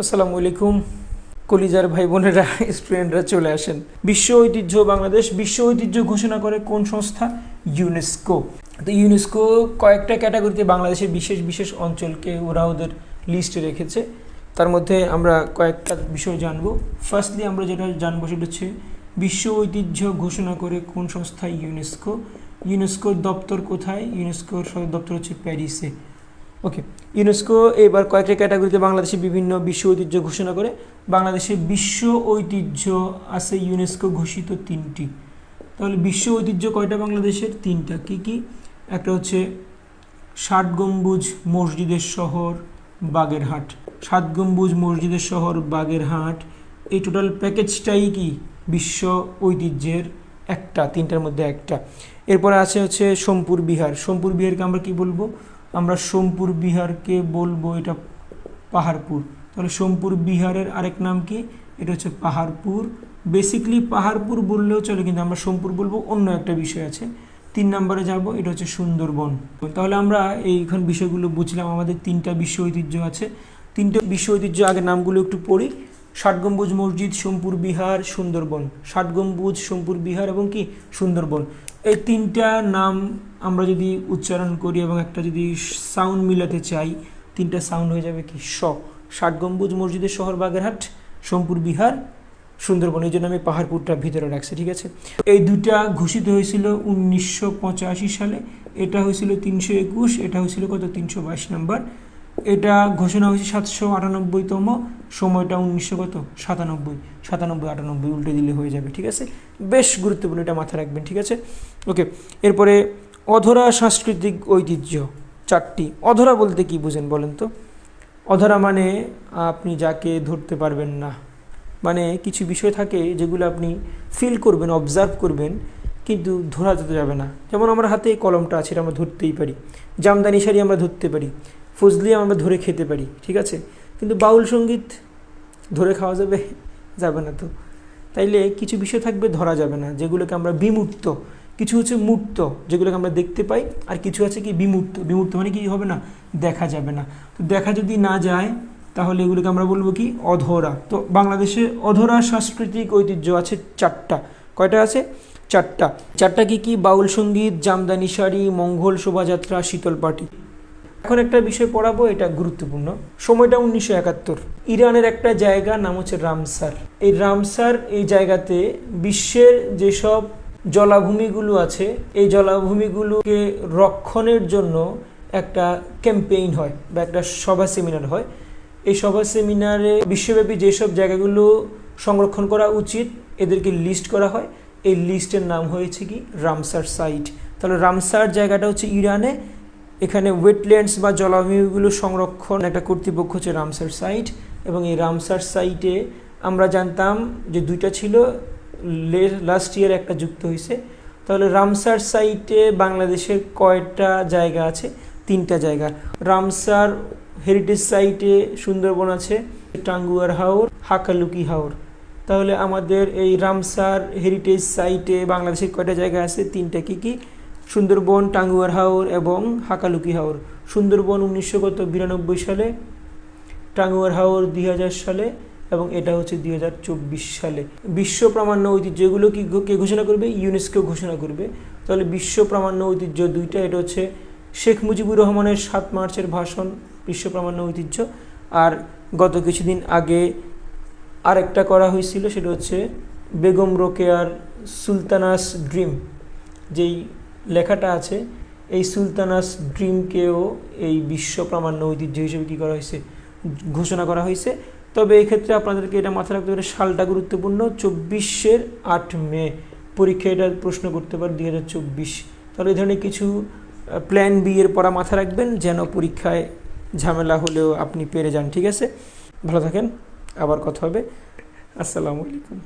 আসসালামু আলাইকুম। কলিজার ভাই বোনেরা, স্টুডেন্টরা চলে আসেন। বিশ্ব ঐতিহ্য বাংলাদেশ, বিশ্ব ঐতিহ্য ঘোষণা করে কোন সংস্থা? ইউনেস্কো। তো ইউনেস্কো কয়েকটা ক্যাটাগরিতে বাংলাদেশের বিশেষ বিশেষ অঞ্চলকে ওরা ওদের লিস্টে রেখেছে। তার মধ্যে আমরা কয়েকটা বিষয় জানব। ফার্স্টলি আমরা যেটা জানব সেটা হচ্ছে বিশ্ব ঐতিহ্য ঘোষণা করে কোন সংস্থা? ইউনেস্কো। ইউনেস্কোর দপ্তর কোথায়? ইউনেস্কোর সদর দপ্তর হচ্ছে প্যারিসে। ওকে ইউনেস্কো এবার কয়েকটা ক্যাটাগরিতে বাংলাদেশের বিভিন্ন বিশ্ব ঐতিহ্য ঘোষণা করে। বাংলাদেশে বিশ্ব ঐতিহ্য আছে ইউনেস্কো ঘোষিত তিনটি। তাহলে বিশ্ব ঐতিহ্য কয়টা বাংলাদেশের? তিনটা। কি কি? একটা হচ্ছে ষাট গম্বুজ মসজিদের শহর, বাগেরহাট। সাত গম্বুজ মসজিদের শহর, বাগেরহাট। এই টোটাল প্যাকেজটাই কি? বিশ্ব ঐতিহ্যের একটা, তিনটার মধ্যে একটা। এরপরে আছে হচ্ছে সোমপুর বিহার। সোমপুর বিহারকে আমরা কি বলব? আমরা সোমপুর বিহারকে বলব, এটা পাহাড়পুর। তাহলে সোমপুর বিহারের আরেক নাম কি? এটা হচ্ছে পাহাড়পুর। বেসিকলি পাহাড়পুর বললেও চলে, কিন্তু আমরা সোমপুর বলব, অন্য একটা বিষয় আছে। তিন নম্বরে যাব, এটা হচ্ছে সুন্দরবন। তাহলে আমরা এইখান বিষয়গুলো বুঝলাম, আমাদের তিনটা বিশ্ব ঐতিহ্য আছে। তিনটা বিশ্ব ঐতিহ্য আগে নামগুলো একটু পড়ি। ষাট গম্বুজ মসজিদ, সোমপুর বিহার, সুন্দরবন। ষাট গম্বুজ সোমপুর বিহার এবং কি? সুন্দরবন। এই তিনটা নাম আমরা যদি উচ্চারণ করি এবং একটা যদি সাউন্ড মিলাতে চাই, তিনটা সাউন্ড হয়ে যাবে কি? স ষাট গম্বুজ মসজিদের শহর বাগেরহাট, সোমপুর, বিহার, সুন্দরবন। এই জন্য আমি পাহাড়পুরটা ভিতরে রাখছি, ঠিক আছে? এই দুটা ঘোষিত হয়েছিল উনিশশো পঁচাশি সালে। এটা হয়েছিল তিনশো একুশ, এটা হয়েছিল কত? তিনশো বাইশ নাম্বার। এটা ঘোষণা হয়েছে সাতশো আটানব্বইতম সময়টা উনিশশো কত? সাতানব্বই। সাতানব্বই, আটানব্বই, উল্টে দিলে হয়ে যাবে, ঠিক আছে? বেশ গুরুত্বপূর্ণ, এটা মাথায় রাখবেন, ঠিক আছে? ওকে, এরপরে অধরা সাংস্কৃতিক ঐতিহ্য, চারটি। অধরা বলতে কি বুঝেন বলেন তো? অধরা মানে আপনি যাকে ধরতে পারবেন না। মানে কিছু বিষয় থাকে যেগুলো আপনি ফিল করবেন অবজার্ভ করবেন, কিন্তু ধরা যেতে যাবে না। যেমন আমার হাতে কলমটা আছে, এটা আমরা ধরতেই পারি। জামদানি শাড়ি আমরা ধরতে পারি। ফজলি আমরা ধরে খেতে পারি, ঠিক আছে? কিন্তু বাউল সংগীত ধরে খাওয়া যাবে যাবে না তো। তাইলে কিছু বিষয় থাকবে, ধরা যাবে না, যেগুলোকে আমরা বিমূর্ত কিছু হচ্ছে মূর্ত, যেগুলোকে আমরা দেখতে পাই, আর কিছু আছে কি বিমূর্ত। বিমূর্ত মানে কি হবে না? দেখা যাবে না। তো দেখা যদি না যায়, তাহলে এগুলোকে আমরা বলব কি অধরা। তো বাংলাদেশে অধরা সাংস্কৃতিক ঐতিহ্য আছে চারটা। কয়টা আছে? চারটা। চারটা কি কি? বাউল সংগীত, জামদানি শাড়ি, মঙ্গল শোভাযাত্রা, শীতল পাটি এখন একটা বিষয় পড়াবো, এটা গুরুত্বপূর্ণ। সময়টা উনিশশো একাত্তর। ইরানের একটা জায়গা, নাম হচ্ছে রামসার। এই রামসার এই জায়গাতে বিশ্বের যেসব জলাভূমিগুলো আছে, এই জলাভূমিগুলোকে রক্ষণের জন্য একটা ক্যাম্পেইন হয় বা একটা সভা সেমিনার হয়। এই সভা সেমিনারে বিশ্বব্যাপী যেসব জায়গাগুলো সংরক্ষণ করা উচিত, এদেরকে লিস্ট করা হয়। এই লিস্টের নাম হয়েছে কি? Ramsar site. তাহলে রামসার জায়গাটা হচ্ছে ইরানে। এখানে ওয়েটল্যান্ডস বা জলাভূমিগুলো সংরক্ষণ একটা কর্তৃপক্ষ হচ্ছে রামসার সাইট এবং এই রামসার সাইটে আমরা জানতাম যে দুইটা ছিল লাস্ট ইয়ার একটা যুক্ত হয়েছে তাহলে রামসার সাইটে বাংলাদেশের কয়টা জায়গা আছে? তিনটা জায়গা। রামসার হেরিটেজ সাইটে সুন্দরবন আছে, টাঙ্গুয়ার হাওর, হাকালুকি হাওর। তাহলে আমাদের এই রামসার হেরিটেজ সাইটে বাংলাদেশের কয়টা জায়গা আছে? তিনটা কি কি? সুন্দরবন, টাঙ্গুয়ার হাওর এবং হাকালুকি হাওর। সুন্দরবন উনিশশো বিরানব্বই সালে, টাঙ্গুয়ার হাওর দুই হাজার সালে এবং এটা হচ্ছে দুই হাজার চব্বিশ সালে। বিশ্ব প্রামাণ্য ঐতিহ্য এগুলো কি কে ঘোষণা করবে? ইউনেস্কো ঘোষণা করবে। তাহলে বিশ্ব প্রামাণ্য ঐতিহ্য দুইটা, এটা হচ্ছে শেখ মুজিবুর রহমানের সাত মার্চের ভাষণ, বিশ্ব প্রামাণ্য ঐতিহ্য। আর গত কিছুদিন আগে আরেকটা করা হয়েছিল, সেটা হচ্ছে বেগম রোকেয়ার সুলতানাস ড্রিম। যেই লেখাটা আছে, এই সুলতানাস ড্রিমকেও এই বিশ্ব প্রামাণ্য ঐতিহ্য হিসেবে কী করা হয়েছে? ঘোষণা করা হয়েছে। তবে এই ক্ষেত্রে আপনাদেরকে এটা মাথায় রাখতে হবে সালটা গুরুত্বপূর্ণ, চব্বিশের আট মে পরীক্ষা এটা প্রশ্ন করতে পারে দুই হাজার চব্বিশ। তাহলে এই ধরনের কিছু প্ল্যান বি এর পড়া মাথা রাখবেন, যেন পরীক্ষায় ঝামেলা হলেও আপনি পেরে যান, ঠিক আছে? ভালো থাকেন, আবার কথা হবে। আসসালামু আলাইকুম।